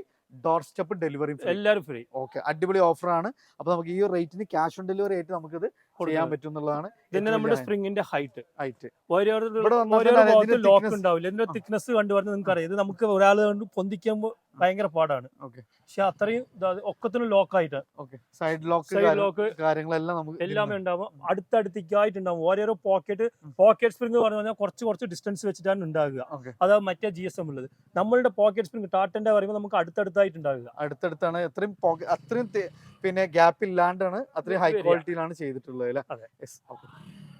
Speaker 2: door step delivery
Speaker 1: എല്ലാവരും ഫ്രീ.
Speaker 2: ഓക്കെ അടിപൊളി ഓഫറാണ്. അപ്പൊ നമുക്ക് ഈ റേറ്റിന് ക്യാഷ് ഓൺ ഡെലിവറി ആയിട്ട് നമുക്ക് നമുക്കിത് ചെയ്യാൻ പറ്റും എന്നുള്ളതാണ്
Speaker 1: പിന്നെ നമ്മുടെ സ്പ്രിംഗിന്റെ ഹൈറ്റ്.
Speaker 2: ഹൈറ്റ്.
Speaker 1: ഓരോ ലോക്ക് ഉണ്ടാവില്ല. ഇതിന്റെ തിക്നെസ് കണ്ടു പറഞ്ഞാൽ നിങ്ങൾക്ക് അറിയാം ഇത് നമുക്ക് ഒരാൾ കൊണ്ട് പൊന്തിക്കുമ്പോൾ ഭയങ്കര പാടാണ്. പക്ഷെ അത്രയും ഒക്കത്തിനും ലോക്കായിട്ട്
Speaker 2: സൈഡ് ലോക്ക്
Speaker 1: സൈഡ് ലോക്ക്
Speaker 2: കാര്യങ്ങളെല്ലാം നമുക്ക്
Speaker 1: എല്ലാമേ ഉണ്ടാവും. അടുത്തടുത്തേക്കായിട്ടുണ്ടാവും. ഓരോരോ പോക്കറ്റ് പോക്കറ്റ് സ്പ്രിംഗ് പറഞ്ഞു കഴിഞ്ഞാൽ കുറച്ച് കുറച്ച് ഡിസ്റ്റൻസ് വെച്ചിട്ടാണ് ഉണ്ടാകുക അതാ മറ്റേ ജി എസ് എം ഉള്ളത്. നമ്മളുടെ പോക്കറ്റ് സ്പ്രിംഗ് ടാറ്റന്റെ പറയുമ്പോൾ നമുക്ക് അടുത്തടുത്തായിട്ട് ഉണ്ടാകുക
Speaker 2: അടുത്തടുത്താണ് എത്രയും അത്രയും പിന്നെ ഗ്യാപ്പ് ഇല്ലാണ്ടാണ് അത്രയും ഹൈ ക്വാളിറ്റിയിലാണ് ചെയ്തിട്ടുള്ളത് അല്ലേ?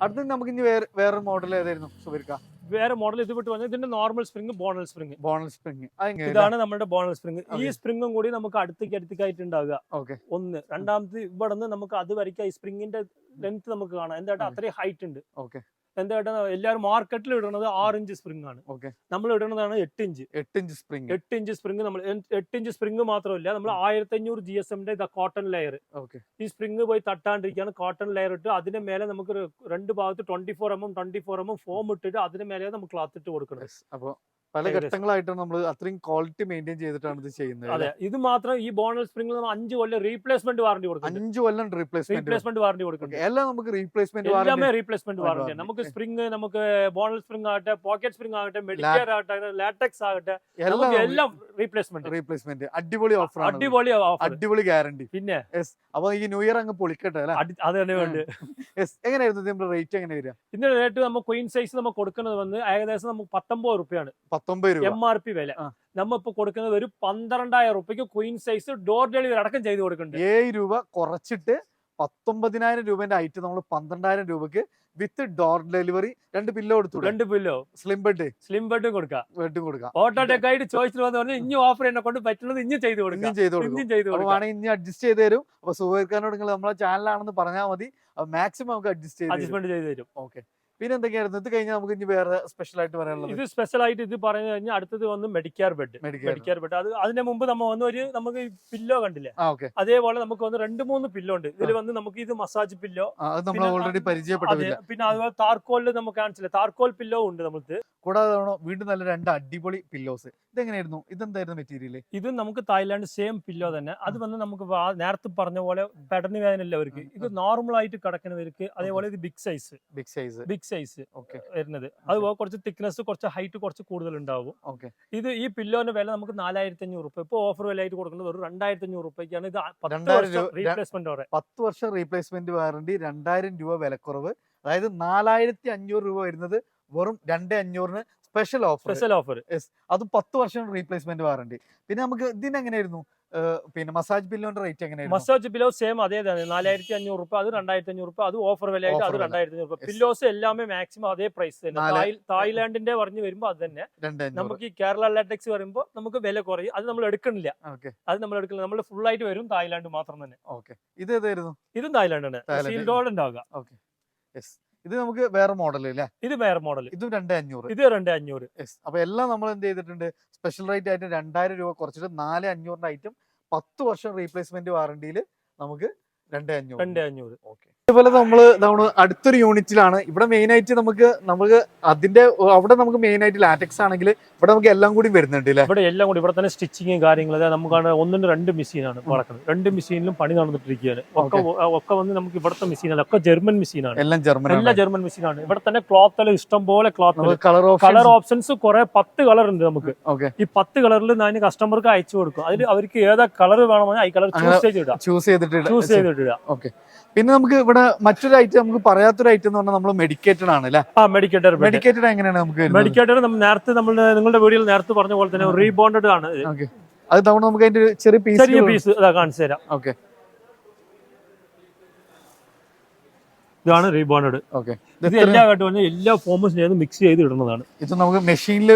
Speaker 2: അടുത്ത നമുക്ക് ഇനി വേറെ വേറെ മോഡൽ ഏതായിരുന്നു? സുബിർക്ക?
Speaker 1: വേറെ മോഡൽ ഇത് വിട്ട് വന്നത് ഇതിന്റെ normal spring bonnell spring
Speaker 2: bonnell spring
Speaker 1: ഇതാണ് നമ്മുടെ ബോണൽ സ്പ്രിംഗ് ഈ. സ്പ്രിംഗും കൂടി നമുക്ക് അടുത്തേക്ക് അടുത്തേക്കായിട്ട് ഉണ്ടാകുക
Speaker 2: ഓക്കെ
Speaker 1: ഒന്ന്. രണ്ടാമത് ഇവിടെ നിന്ന് നമുക്ക് അത് വരയ്ക്കാം. ഈ സ്പ്രിംഗിന്റെ ലെങ്ത് നമുക്ക് കാണാം. എന്താ അത്രയും ഹൈറ്റ് ഉണ്ട്.
Speaker 2: ഓക്കെ
Speaker 1: എന്താ എല്ലാവരും മാർക്കറ്റിൽ ഇടുന്നത് ആറ് ഇഞ്ച് സ്പ്രിംഗ് ആണ്.
Speaker 2: ഓക്കെ
Speaker 1: നമ്മൾ ഇടുന്നതാണ് എട്ട് ഇഞ്ച്
Speaker 2: എട്ട് ഇഞ്ച് സ്പ്രിംഗ്
Speaker 1: എട്ട് ഇഞ്ച് സ്പ്രിംഗ് നമ്മൾ എട്ട് ഇഞ്ച് സ്പ്രിംഗ് മാത്രമല്ല നമ്മൾ ആയിരത്തി അഞ്ഞൂറ് ജി എസ് എമ്മിന്റെ കോട്ടൺ ലെയർ
Speaker 2: ഓക്കെ
Speaker 1: ഈ സ്പ്രിംഗ് പോയി തട്ടാണ്ടിരിക്കുകയാണ് കോട്ടൺ ലെയർ ഇട്ട് അതിന് മേലെ നമുക്ക് രണ്ട് ഭാഗത്ത് twenty four M M twenty four M M foam ഇട്ടിട്ട് അതിന് മേലെ നമ്മൾ ക്ലാത്ത് ഇട്ട് കൊടുക്കണം.
Speaker 2: അപ്പൊ പല ഘട്ടങ്ങളായിട്ടാണ് നമ്മൾ അത്രയും ക്വാളിറ്റി മെയിന്റെയിൻ ചെയ്തിട്ടാണ് ഇത് ചെയ്യുന്നത്
Speaker 1: അതെ. ഇത് മാത്രം ഈ ബോണൽ സ്പ്രിംഗ് നമ്മൾ അഞ്ച് കൊല്ലം റീപ്ലേസ്മെന്റ് വാറണ്ടി കൊടുക്കും
Speaker 2: അഞ്ച് കൊല്ലം റീപ്ലേസ്മെന്റ്
Speaker 1: റീപ്ലേസ്മെന്റ് വാറണ്ടി കൊടുക്കും
Speaker 2: എല്ലാം നമുക്ക് റീപ്ലേസ്മെന്റ്
Speaker 1: എല്ലാമേ റീപ്ലേസ്മെന്റ് വാറണ്ടി നമുക്ക് സ്പ്രിംഗ് നമുക്ക് ബോണൽ സ്പ്രിംഗ് ആകട്ടെ പോക്കറ്റ് സ്പ്രിംഗ് ആകട്ടെ മെഡിക്കർ ആകട്ടെ ലാറ്റക്സ് ആകട്ടെ നമുക്ക്
Speaker 2: എല്ലാം
Speaker 1: റീപ്ലേസ്മെന്റ്
Speaker 2: റീപ്ലേസ്മെന്റ് അടിപൊളി ഓഫർ
Speaker 1: അടിപൊളി ഓഫർ
Speaker 2: അടിപൊളി ഗ്യാരണ്ടി
Speaker 1: പിന്നെ?
Speaker 2: യെസ് അപ്പൊ ഈ ന്യൂ ഇയർ അങ്ങ് പൊളിക്കട്ടെ അല്ലെ?
Speaker 1: അത് തന്നെ വേണ്ട
Speaker 2: യെസ് എങ്ങനെയായിരുന്നു നമ്മുടെ റേറ്റ് എങ്ങനെ വരിക?
Speaker 1: ഇതിന്റെ റേറ്റ് നമ്മൾ ക്വീൻ സൈസ് നമ്മൾ കൊടുക്കുന്നത് വന്ന് ഏകദേശം നമുക്ക് പത്തൊമ്പത് റുപ്യാണ്.
Speaker 2: പത്തൊമ്പത് രൂപ.
Speaker 1: എം ആർ പി വില. നമ്മ ഇപ്പൊ കൊടുക്കുന്നത് ഒരു പന്ത്രണ്ടായിരം റുപ്യക്ക് ക്വീൻ സൈസ് ഡോർ ഡെലിവറി അടക്കം ചെയ്ത് കൊടുക്കുന്നുണ്ട്.
Speaker 2: ഏഴ് രൂപ കുറച്ചിട്ട് പത്തൊമ്പതിനായിരം രൂപന്റെ ഐറ്റം നമ്മൾ പന്ത്രണ്ടായിരം രൂപക്ക് വിത്ത് ഡോർ ഡെലിവറി രണ്ട് പില്ലോ കൊടുത്തു
Speaker 1: രണ്ട് പില്ലോ
Speaker 2: സ്ലിം ബെഡ്
Speaker 1: സ്ലിം ബെഡും കൊടുക്കാം.
Speaker 2: ബെഡും കൊടുക്കാം.
Speaker 1: ഓട്ടോ ടെക് ആയിട്ട് ചോദിച്ചിട്ട് വന്ന് പറഞ്ഞാൽ ഇനി ഓഫർ എന്നെ കൊണ്ട് പറ്റുന്നത് ഇനി ചെയ്ത് കൊടുക്കാം.
Speaker 2: ചെയ്ത് കൊടുക്കും.
Speaker 1: ചെയ്ത് കൊടുക്കും.
Speaker 2: ഇനി അഡ്ജസ്റ്റ് ചെയ്ത് തരും. അപ്പൊ സുഹൃത്തുക്കാരോട് നിങ്ങൾ നമ്മളെ ചാനലാണെന്ന് പറഞ്ഞാൽ മതി. മാക്സിമം നമുക്ക് അഡ്ജസ്റ്റ് ചെയ്ത്
Speaker 1: അഡ്ജസ്റ്റ്മെന്റ് ചെയ്ത് തരും.
Speaker 2: ഓക്കെ പിന്നെ എന്തൊക്കെയായിരുന്നു? ഇത് കഴിഞ്ഞാൽ നമുക്ക് ഇനി വേറെ സ്പെഷ്യൽ ആയിട്ട് പറയാനുള്ളത്.
Speaker 1: ഇത് സ്പെഷ്യൽ ആയിട്ട് ഇത് പറഞ്ഞു കഴിഞ്ഞാൽ അടുത്തത് വന്ന് Medicare bed
Speaker 2: Medicare
Speaker 1: Medicare bed അത് അതിന്റെ മുമ്പ് നമ്മ വന്ന് ഒരു നമുക്ക് പില്ലോ കണ്ടില്ലേ? അതേപോലെ നമുക്ക് വന്ന് രണ്ട് മൂന്ന് പില്ലോ ഉണ്ട്. ഇതിൽ വന്ന് നമുക്ക് ഇത് മസാജ് പില്ലോ
Speaker 2: നമ്മൾ ഓൾറെഡി
Speaker 1: അതെ. പിന്നെ അതുപോലെ താർക്കോളിൽ നമുക്ക് കാണിച്ചില്ലേ? താർക്കോൽ പില്ലോ ഉണ്ട് നമ്മൾക്ക്.
Speaker 2: കൂടാതെ വീണ്ടും നല്ല രണ്ട് അടിപൊളി പില്ലോസ് ഇതെങ്ങനെയായിരുന്നു? ഇതെന്തായിരുന്നു മെറ്റീരിയൽ
Speaker 1: ഇത് നമുക്ക് തായ്ലാന്റ് സെയിം പില്ലോ തന്നെ. അത് വന്ന് നമുക്ക് നേരത്തെ പറഞ്ഞ പോലെ പെടന് വേദന അവർക്ക്. ഇത് നോർമൽ ആയിട്ട് കിടക്കുന്നവർക്ക് അതേപോലെ ഇത് big size
Speaker 2: big size
Speaker 1: big size
Speaker 2: okay.
Speaker 1: വരുന്നത്. അത് കുറച്ച് തിക്നെസ് കുറച്ച് ഹൈറ്റ് കുറച്ച് കൂടുതൽ ഉണ്ടാവും
Speaker 2: ഓക്കെ.
Speaker 1: ഇത് ഈ പില്ലോന്റെ വില നമുക്ക് നാലായിരത്തി അഞ്ഞൂറ് റുപ്യ. ഇപ്പൊ ഓഫർ വിലയായിട്ട് കൊടുക്കുന്നത് ഒരു രണ്ടായിരത്തി അഞ്ഞൂറ് റുപ്യക്കാണ്. ഇത് റീപ്ലേസ്മെന്റ്
Speaker 2: പത്ത് വർഷം റീപ്ലേസ്മെന്റ് വാറണ്ടി രണ്ടായിരം രൂപ വിലക്കുറവ്. അതായത് നാലായിരത്തി അഞ്ഞൂറ് രൂപ വരുന്നത് വെറും രണ്ട് അഞ്ഞൂറിന് സ്പെഷ്യൽ ഓഫർ
Speaker 1: സ്പെഷ്യൽ ഓഫർ
Speaker 2: അത് പത്ത് വർഷം റീപ്ലേസ്മെന്റ് വാറണ്ടി പിന്നെ നമുക്ക് ഇതിന് എങ്ങനെയായിരുന്നു ഏഹ് പിന്നെ മസാജ് ബില്ലോന്റെ റേറ്റ് എങ്ങനെയാണ്
Speaker 1: മസാജ് ബില്ലോ സെയിം അതേ തന്നെ. നാലായിരത്തി അഞ്ഞൂറ് റുപ്യ അത് രണ്ടായിരത്തി അഞ്ഞൂറ് റുപ്യ അത് ഓഫർ വിലയായിട്ട് അത്. രണ്ടായിരത്തി അഞ്ഞൂറ് റുപ്യ പില്ലോസ് എല്ലാമേ മാക്സിമം അതേ പ്രൈസ് തന്നെ. തായ്ലാന്റിന്റെ പറഞ്ഞു വരുമ്പോൾ അത് തന്നെ. നമുക്ക് ഈ കേരള ലാറ്റക്സ് വരുമ്പോൾ നമുക്ക് വില കുറയും. അത് നമ്മൾ എടുക്കണില്ല. അത് നമ്മൾ എടുക്കില്ല നമ്മൾ ഫുൾ ആയിട്ട് വരും തായ്ലാന്റ് മാത്രം തന്നെ.
Speaker 2: ഓക്കെ ഇത് ഏതായിരുന്നു?
Speaker 1: ഇതും തായ്ലാന്റ് ആണ്. സീൽഡോഡ് ഉണ്ടാവുക.
Speaker 2: ഓക്കെ യെസ് ഇത് നമുക്ക് വേറെ മോഡൽ അല്ലേ
Speaker 1: ഇത് വേറെ മോഡൽ
Speaker 2: ഇതും രണ്ട് അഞ്ഞൂറ്.
Speaker 1: ഇത് രണ്ട് അഞ്ഞൂറ്.
Speaker 2: അപ്പൊ എല്ലാം നമ്മൾ എന്ത് ചെയ്തിട്ടുണ്ട്? സ്പെഷ്യൽ റേറ്റ് ആയിട്ട് രണ്ടായിരം രൂപ കുറച്ചിട്ട് നാല് അഞ്ഞൂറിന്റെ ഐറ്റം പത്ത് വർഷം റീപ്ലേസ്മെന്റ് വാറണ്ടിയിൽ നമുക്ക് രണ്ട് അഞ്ഞൂറ്. ഇതുപോലെ നമ്മൾ നമ്മൾ അടുത്തൊരു യൂണിറ്റിലാണ്. ഇവിടെ മെയിൻ ആയിട്ട് നമുക്ക് നമുക്ക് അതിന്റെ അവിടെ നമുക്ക് മെയിൻ ആയിട്ട് ലാറ്റക്സ് ആണെങ്കിൽ ഇവിടെ നമുക്ക് എല്ലാം കൂടി വരുന്നുണ്ട്
Speaker 1: ഇവിടെ എല്ലാം കൂടി ഇവിടെ തന്നെ സ്റ്റിച്ചിങ്ങും കാര്യങ്ങളും അതായത് നമുക്കാണ് ഒന്നിന് രണ്ട് മെഷീനാണ് വളക്കുന്നത് രണ്ട് മെഷീനിലും പണി നടന്നിട്ടിരിക്കുകയാണ്. ഒക്കെ ഒക്കെ വന്ന് നമുക്ക് ഇവിടുത്തെ മെഷീനല്ല ഒക്കെ ജർമ്മൻ മെഷീനാണ്.
Speaker 2: എല്ലാം ജർമ്മൻ
Speaker 1: എല്ലാം ജർമ്മൻ മെഷീനാണ്. ഇവിടെ തന്നെ ക്ലോത്ത് എല്ലാം ഇഷ്ടം പോലെ ക്ലോത്ത്
Speaker 2: നമുക്ക് കളർ
Speaker 1: കളർ ഓപ്ഷൻസ് കുറെ പത്ത് കളർ ഉണ്ട് നമുക്ക്.
Speaker 2: ഓക്കെ.
Speaker 1: ഈ പത്ത് കളറിൽ ഞാൻ കസ്റ്റമർക്ക് അയച്ചു കൊടുക്കും. അതിൽ അവർക്ക് ഏതാ കളർ വേണമെന്ന് ഈ കളർ ചൂസ് ചെയ്തിട്ട്
Speaker 2: ചൂസ് ചെയ്തിട്ട്
Speaker 1: ചെയ്തിട്ടിടാം
Speaker 2: ഓക്കെ. പിന്നെ നമുക്ക് ഇവിടെ മറ്റൊരു ഐറ്റം നമുക്ക് പറയാത്തൊരു ഐറ്റം എന്ന് പറഞ്ഞാൽ നമ്മൾ മെഡിക്കേറ്റഡ് ആണ് അല്ലേ?
Speaker 1: ആ മെഡിക്കേറ്റർ
Speaker 2: മെഡിക്കേറ്റഡ് എങ്ങനെയാണ് നമുക്ക്
Speaker 1: മെഡിക്കേറ്റഡ് നേരത്തെ നമ്മൾ നിങ്ങളുടെ വീഡിയോയിൽ നേരത്തെ പറഞ്ഞ പോലെ തന്നെ റീബോണ്ടഡ് ആണ്.
Speaker 2: അത് തവണ നമുക്ക് അതിന്റെ ചെറിയ പീസ്
Speaker 1: ചെറിയ പീസ് കാണിച്ചു തരാം.
Speaker 2: ഓക്കെ.
Speaker 1: ഇതാണ് റീബോണ്ടഡ്
Speaker 2: ഓക്കെ.
Speaker 1: ഇത് എല്ലാ കാട്ടും എല്ലാ ഫോമും മിക്സ് ചെയ്ത് ഇടുന്നതാണ്
Speaker 2: ഇത് നമുക്ക് മെഷീനിൽ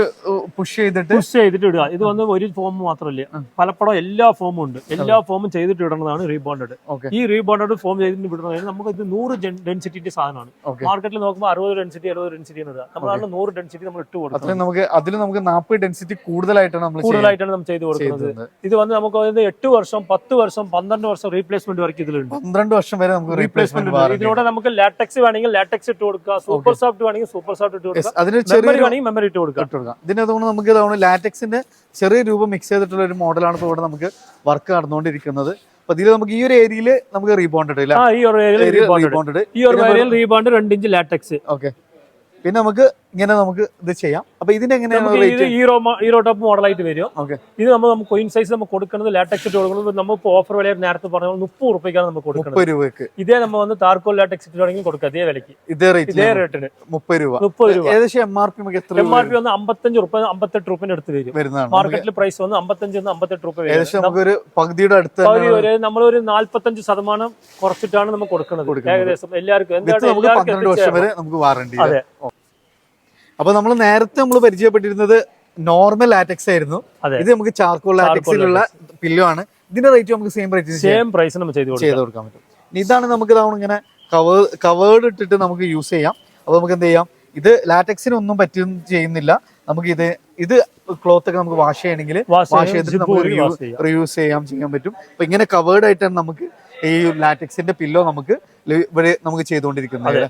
Speaker 2: പുഷ് ചെയ്തിട്ട്
Speaker 1: പുഷ് ചെയ്തിട്ട് ഇടുക. ഇത് വന്ന് ഒരു ഫോം മാത്രമല്ല. പലപ്പോഴും എല്ലാ ഫോമും ഉണ്ട്. എല്ലാ ഫോമും ചെയ്തിട്ട് ഇടുന്നതാണ് റീബോണ്ടഡ് ഈ റീബോണ്ടഡ് ഫോം ചെയ്തിട്ട് വിടുന്നത് നമുക്ക് ഇത് നൂറ് ഡെൻസിറ്റിന്റെ സാധനമാണ്. മാർക്കറ്റിൽ നോക്കുമ്പോൾ അറുപത് ഡെൻസിറ്റി അറുപത് ഡെൻസിറ്റി ആണ് നമ്മളാണ് നൂറ് ഡെൻസിറ്റി നമ്മൾ ഇട്ട് കൊടുക്കുന്നത്
Speaker 2: നമുക്ക് അതിൽ നമുക്ക് നാൽപ്പത് ഡെൻസിറ്റി കൂടുതലായിട്ടാണ് നമ്മൾ
Speaker 1: കൂടുതലായിട്ടാണ് നമ്മൾ ചെയ്ത് കൊടുക്കുന്നത്. ഇത് വന്ന് നമുക്ക് എട്ട് വർഷം പത്ത് വർഷം പന്ത്രണ്ട് വർഷം റീപ്ലേസ്മെന്റ് വർക്ക് ഇതിലുണ്ട്.
Speaker 2: പന്ത്രണ്ട് വർഷം വരെ നമുക്ക്
Speaker 1: റീപ്ലേസ്മെന്റ് ഇതിലൂടെ നമുക്ക് ലാറ്റക്സ് വേണമെങ്കിൽ ലാറ്റക്സ് ഇട്ട് കൊടുക്കുക. സൂപ്പർ സോഫ്റ്റ് വേണമെങ്കിൽ സൂപ്പർ സോഫ്റ്റ് ഇട്ട് കൊടുക്കുക.
Speaker 2: അതിന്
Speaker 1: മെമ്മറി
Speaker 2: ചെറിയൊരു
Speaker 1: വേണമെങ്കിൽ മെമ്മറി ഇട്ട് കൊടുക്കുക.
Speaker 2: ഇട്ട് കൊടുക്കാം. ഇതിനകത്തോണ്ട് നമുക്ക് ഇതാണ് ലാറ്റക്സിന്റെ ചെറിയ രൂപം മിക്സ് ചെയ്തിട്ടുള്ള ഒരു മോഡലാണ് ഇപ്പോൾ ഇവിടെ നമുക്ക് വർക്ക് നടന്നുകൊണ്ടിരിക്കുന്നത്. അപ്പൊ ഇതിൽ നമുക്ക് ഈ ഒരു ഏരിയയിൽ നമുക്ക് റീബോണ്ടഡ്
Speaker 1: ഈ ഒരു ഏരിയയിൽ റീബോണ്ടഡ്
Speaker 2: റീബോണ്ടഡ്
Speaker 1: ഈ ഒരു ഏരിയയിൽ റീബോണ്ട് രണ്ട് ഇഞ്ച് ലാറ്റക്സ്
Speaker 2: ഓക്കെ പിന്നെ നമുക്ക് ഇങ്ങനെ നമുക്ക് ഇത് ചെയ്യാം. അപ്പൊ ഇതിന്റെ എങ്ങനെയാണ്
Speaker 1: ഇത് ഹീറോ ഹീറോ ടോപ്പ് മോഡലായിട്ട് വരും.
Speaker 2: ഓക്കെ
Speaker 1: ഇത് നമ്മൾ നമുക്ക് കൊയിൻ സൈസ് നമുക്ക് കൊടുക്കുന്നത് ലാറ്റക്സ് ഇട്ട് കൊടുക്കുന്നത് നമുക്ക് ഓഫർ വില നേരത്തെ പറഞ്ഞ മുപ്പത് റുപ്യക്കാണ് നമുക്ക് കൊടുക്കുന്നത്.
Speaker 2: മുപ്പത് രൂപക്ക്
Speaker 1: ഇതേ നമ്മൾ വന്ന് താർക്കോൾ ലാറ്റക്സ് ഇട്ടാണെങ്കിൽ കൊടുക്കുക അതേ വിലക്ക്
Speaker 2: ഇതേ
Speaker 1: ഇതേ
Speaker 2: റേറ്റ്
Speaker 1: റേറ്റിന്
Speaker 2: മുപ്പത് രൂപ.
Speaker 1: മുപ്പത് രൂപ.
Speaker 2: ഏകദേശം എം ആർ പി എത്ര
Speaker 1: എം ആർ പി വന്ന് അമ്പത്തഞ്ച് റുപ്യ അമ്പത്തെട്ട് റുപ്യന് അടുത്ത് വരും. മാർക്കറ്റിൽ പ്രൈസ് വന്ന് അമ്പത്തഞ്ച് നിന്ന് അമ്പത്തെട്ട് റുപ്യ വരും.
Speaker 2: പകുതിയുടെ അടുത്ത് നമ്മൾ
Speaker 1: ഒരു നാല്പത്തഞ്ച് ശതമാനം കുറച്ചിട്ടാണ് നമുക്ക് കൊടുക്കുന്നത്. ഏകദേശം എല്ലാവർക്കും എന്താണ് എല്ലാവർക്കും
Speaker 2: നമുക്ക് വാറണ്ടി
Speaker 1: അതെ.
Speaker 2: അപ്പൊ നമ്മൾ നേരത്തെ നമ്മൾ പരിചയപ്പെട്ടിരുന്നത് നോർമൽ ലാറ്റക്സ് ആയിരുന്നു. ഇത് നമുക്ക് ചാർക്കോൾ ലാറ്റക്സിലുള്ള പില്ലോ ആണ്. ഇതിന്റെ റേറ്റ് നമുക്ക് സെയിം റേറ്റ്
Speaker 1: സെയിം പ്രൈസ് നമ്മൾ ചെയ്ത് കൊടുക്കും.
Speaker 2: ചെയ്ത് കൊടുക്കാൻ പറ്റും. ഇതാണ് നമുക്ക് ഇതാവണം ഇങ്ങനെ കവർ കവേർഡ് ഇട്ടിട്ട് നമുക്ക് യൂസ് ചെയ്യാം. അപ്പൊ നമുക്ക് എന്ത് ചെയ്യാം? ഇത് ലാറ്റക്സിന് ഒന്നും പറ്റും ചെയ്യുന്നില്ല. നമുക്ക് ഇത് ഇത് ക്ലോത്ത് ഒക്കെ നമുക്ക് വാഷ് ചെയ്യണമെങ്കിൽ വാഷ് ചെയ്തിട്ട് നമുക്ക്
Speaker 1: റിയൂസ് ചെയ്യാം.
Speaker 2: ചെയ്യാൻ പറ്റും. അപ്പൊ ഇങ്ങനെ കവേർഡ് ആയിട്ടാണ് നമുക്ക് ഈ ലാറ്റക്സിന്റെ പില്ലോ നമുക്ക് ഇവിടെ നമുക്ക് ചെയ്തുകൊണ്ടിരിക്കുന്നത്
Speaker 1: അതെ.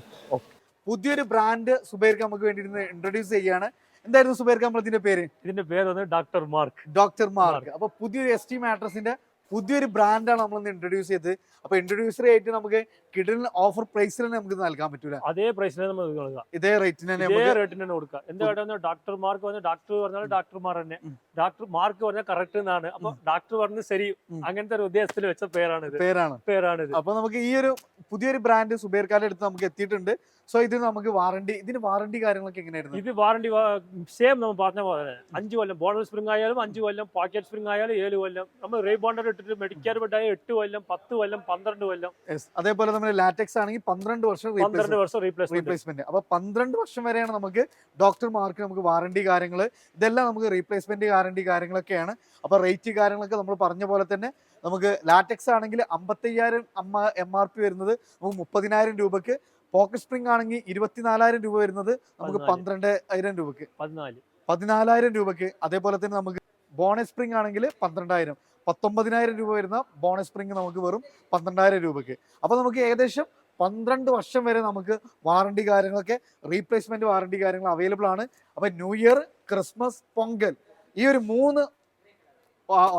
Speaker 2: പുതിയൊരു ബ്രാൻഡ് സുബൈർക്ക് നമുക്ക് വേണ്ടി ഇൻട്രൊഡ്യൂസ് ചെയ്യാണ് എന്തായിരുന്നു സുബൈർക്ക് നമ്മൾ ഇതിന്റെ പേര്?
Speaker 1: ഇതിന്റെ പേര് ഡോക്ടർ മാർക്ക്.
Speaker 2: Doctor mark. അപ്പൊ പുതിയൊരു എസ് ടി മാട്രസിന്റെ പുതിയൊരു ബ്രാൻഡാണ് നമ്മൾ ഇൻട്രൊഡ്യൂസ് ചെയ്തത് അപ്പൊ ഇൻട്രൊഡ്യൂസർ ആയിട്ട് നമുക്ക് കിട്ടുന്ന ഓഫർ പ്രൈസിൽ തന്നെ നമുക്ക് നൽകാൻ പറ്റൂല.
Speaker 1: അതേ പ്രൈസിന് നമുക്ക്
Speaker 2: ഇതേ റേറ്റിന് തന്നെ
Speaker 1: ഇതേ റേറ്റിന് തന്നെ കൊടുക്കുക എന്താ ഡോക്ടർമാർക്ക് ഡോക്ടർ മാർക്ക് പറഞ്ഞ ഡോക്ടർ പറഞ്ഞാൽ ഡോക്ടർമാർ തന്നെ. ഡോക്ടർ മാർക്ക് പറഞ്ഞാൽ കറക്റ്റ് എന്നാണ്. അപ്പൊ ഡോക്ടർ പറഞ്ഞ് ശരി. അങ്ങനത്തെ ഒരു ഉദ്ദേശത്തിൽ വെച്ച പേരാണ്
Speaker 2: പേരാണ്.
Speaker 1: പേരാണ്
Speaker 2: അപ്പൊ നമുക്ക് ഈ ഒരു പുതിയൊരു ബ്രാൻഡ് സുബൈർക്കാരുടെ എടുത്ത് നമുക്ക് എത്തിയിട്ടുണ്ട്. സോ ഇത് നമുക്ക് വാറണ്ടി ഇതിന് വാറണ്ടി കാര്യങ്ങളൊക്കെ എങ്ങനെയായിരുന്നു?
Speaker 1: ഇത് വാറണ്ടി സെയിം നമ്മൾ പറഞ്ഞ പോലെ അഞ്ചു കൊല്ലം ബോർഡർ സ്പ്രിംഗ് ആയാലും അഞ്ച് കൊല്ലം പാക്കറ്റ് സ്പ്രിംഗ് ആയാലും ഏഴ് കൊല്ലം. നമ്മൾ റീബോണ്ടർ ഇട്ടിട്ട് മെഡിക്കാർ ബെഡായ എട്ട് കൊല്ലം പത്ത് കൊല്ലം പന്ത്രണ്ട് കൊല്ലം.
Speaker 2: അതേപോലെ നമ്മുടെ ലാറ്റക്സ് ആണെങ്കിൽ പന്ത്രണ്ട് വർഷം
Speaker 1: പന്ത്രണ്ട് വർഷം റീപ്ലേസ്മെന്റ്
Speaker 2: അപ്പൊ പന്ത്രണ്ട് വർഷം വരെയാണ് നമുക്ക് ഡോക്ടർമാർക്ക് നമുക്ക് വാറണ്ടി കാര്യങ്ങൾ ഇതെല്ലാം നമുക്ക് റീപ്ലേസ്മെന്റ് വാറണ്ടി കാര്യങ്ങളൊക്കെയാണ്. അപ്പൊ റേറ്റ് കാര്യങ്ങളൊക്കെ നമ്മൾ പറഞ്ഞ പോലെ തന്നെ നമുക്ക് ലാറ്റക്സ് ആണെങ്കിൽ അമ്പത്തയ്യായിരം അമ്മ എം ആർ പി വരുന്നത് നമുക്ക് മുപ്പതിനായിരം രൂപക്ക്. പോക്കറ്റ് സ്പ്രിംഗ് ആണെങ്കിൽ ഇരുപത്തിനാലായിരം രൂപ വരുന്നത് നമുക്ക്. പന്ത്രണ്ടായിരം രൂപക്ക്.
Speaker 1: പതിനാല്.
Speaker 2: പതിനാലായിരം രൂപക്ക്. അതേപോലെ തന്നെ നമുക്ക് ബോണസ് സ്പ്രിംഗ് ആണെങ്കിൽ പന്ത്രണ്ടായിരം. പത്തൊമ്പതിനായിരം രൂപ വരുന്ന ബോണസ് സ്പ്രിംഗ് നമുക്ക് വെറും പന്ത്രണ്ടായിരം രൂപയ്ക്ക്. അപ്പോൾ നമുക്ക് ഏകദേശം പന്ത്രണ്ട് വർഷം വരെ നമുക്ക് വാറണ്ടി കാര്യങ്ങളൊക്കെ റീപ്ലേസ്മെന്റ് വാറണ്ടി കാര്യങ്ങൾ അവൈലബിൾ ആണ്. അപ്പോൾ ന്യൂ ഇയർ ക്രിസ്മസ് പൊങ്കൽ ഈ ഒരു മൂന്ന്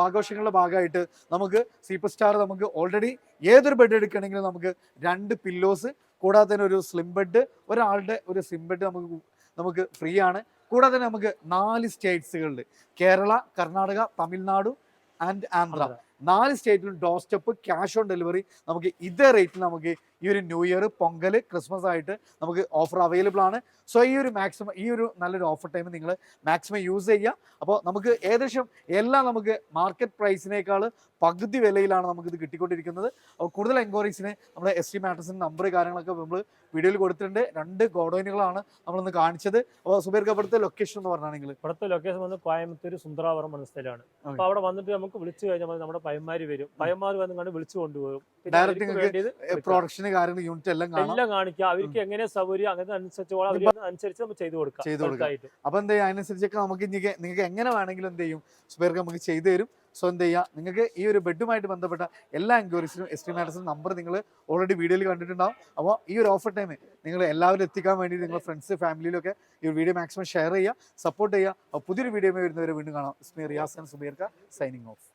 Speaker 2: ആഘോഷങ്ങളുടെ ഭാഗമായിട്ട് നമുക്ക് സൂപ്പർ സ്റ്റാർ നമുക്ക് ഓൾറെഡി ഏതൊരു ബെഡ് എടുക്കണമെങ്കിലും നമുക്ക് രണ്ട് പില്ലോസ് കൂടാതെ തന്നെ ഒരു സ്ലിം ബെഡ് ഒരാളുടെ ഒരു സ്ലിം ബെഡ് നമുക്ക് നമുക്ക് ഫ്രീ ആണ്. കൂടാതെ തന്നെ നമുക്ക് നാല് സ്റ്റേറ്റ്സുകളിൽ കേരള കർണാടക തമിഴ്നാടു ആൻഡ് ആന്ധ്ര. നാല് സ്റ്റേറ്റിലും door step cash on delivery നമുക്ക് ഇതേ റേറ്റിൽ നമുക്ക് ഈ ഒരു ന്യൂ ഇയർ പൊങ്കൽ ക്രിസ്മസ് ആയിട്ട് നമുക്ക് ഓഫർ അവൈലബിൾ ആണ്. സോ ഈ ഒരു മാക്സിമം ഈ ഒരു നല്ലൊരു ഓഫർ ടൈം നിങ്ങൾ മാക്സിമം യൂസ് ചെയ്യുക. അപ്പോൾ നമുക്ക് ഏകദേശം എല്ലാം നമുക്ക് മാർക്കറ്റ് പ്രൈസിനേക്കാൾ പകുതി വിലയിലാണ് നമുക്കിത് ഇത് കിട്ടിക്കൊണ്ടിരിക്കുന്നത്. അപ്പോൾ കൂടുതൽ എൻക്വയറീസിന് നമ്മുടെ എസ് ടി മാട്രസിന്റെ നമ്പർ കാര്യങ്ങളൊക്കെ നമ്മൾ വീഡിയോയിൽ കൊടുത്തിട്ടുണ്ട്. രണ്ട് ഗോഡൗനുകളാണ് നമ്മളിന്ന് കാണിച്ചത്. അപ്പോൾ സുബീർക്ക് അവിടുത്തെ ലൊക്കേഷൻ എന്ന് പറഞ്ഞാണെങ്കിൽ
Speaker 1: ഇവിടുത്തെ ലൊക്കേഷൻ വന്ന് കോയമ്പത്തൂർ സുന്ദരാവരം എന്ന സ്ഥലമാണ്. അപ്പോൾ അവിടെ വന്നിട്ട് നമുക്ക് വിളിച്ചു കഴിഞ്ഞാൽ നമ്മുടെ പയ്യന്മാര് വരും. പയ്യന്മാർ വന്ന് കണ്ട് വിളിച്ചു കൊണ്ടുപോകും. ഡയറക്റ്റ്
Speaker 2: Direct പ്രൊഡക്ഷന് കാര്യങ്ങൾ യൂണിറ്റ് എല്ലാം
Speaker 1: എല്ലാം കാണിക്കുക അവർക്ക് എങ്ങനെ സൗകര്യം അങ്ങനെ അനുസരിച്ചോളം അവർ അനുസരിച്ച് നമ്മൾ ചെയ്തു കൊടുക്കാം.
Speaker 2: ചെയ്തു കൊടുക്കാം. അപ്പൊ എന്ത് ചെയ്യുക അതിനനുസരിച്ചൊക്കെ നമുക്ക് നിങ്ങൾക്ക് എങ്ങനെ വേണമെങ്കിലും എന്ത് ചെയ്യും? സുബൈർക്ക് നമുക്ക് ചെയ്തു തരും. സോ എന്ത് ചെയ്യുക നിങ്ങൾക്ക് ഈ ഒരു ബെഡുമായിട്ട് ബന്ധപ്പെട്ട എല്ലാ എൻക്വയറീസിനും എസ്റ്റിമേറ്റസിനും നമ്പർ നിങ്ങൾ ഓൾറെഡി വീഡിയോയിൽ കണ്ടിട്ടുണ്ടാവും. അപ്പോൾ ഈ ഒരു ഓഫർ ടൈം നിങ്ങൾ എല്ലാവരും എത്തിക്കാൻ വേണ്ടി നിങ്ങളുടെ ഫ്രണ്ട്സ് ഫാമിലിയിലൊക്കെ ഈ ഒരു വീഡിയോ മാക്സിമം ഷെയർ ചെയ്യുക സപ്പോർട്ട് ചെയ്യുക. പുതിയൊരു വീഡിയോ വരുന്നവരെ വീണ്ടും കാണാം. ഇസ്മി റിയാസ് ആൻഡ് സുബൈർക്ക സൈനിങ് ഓഫ്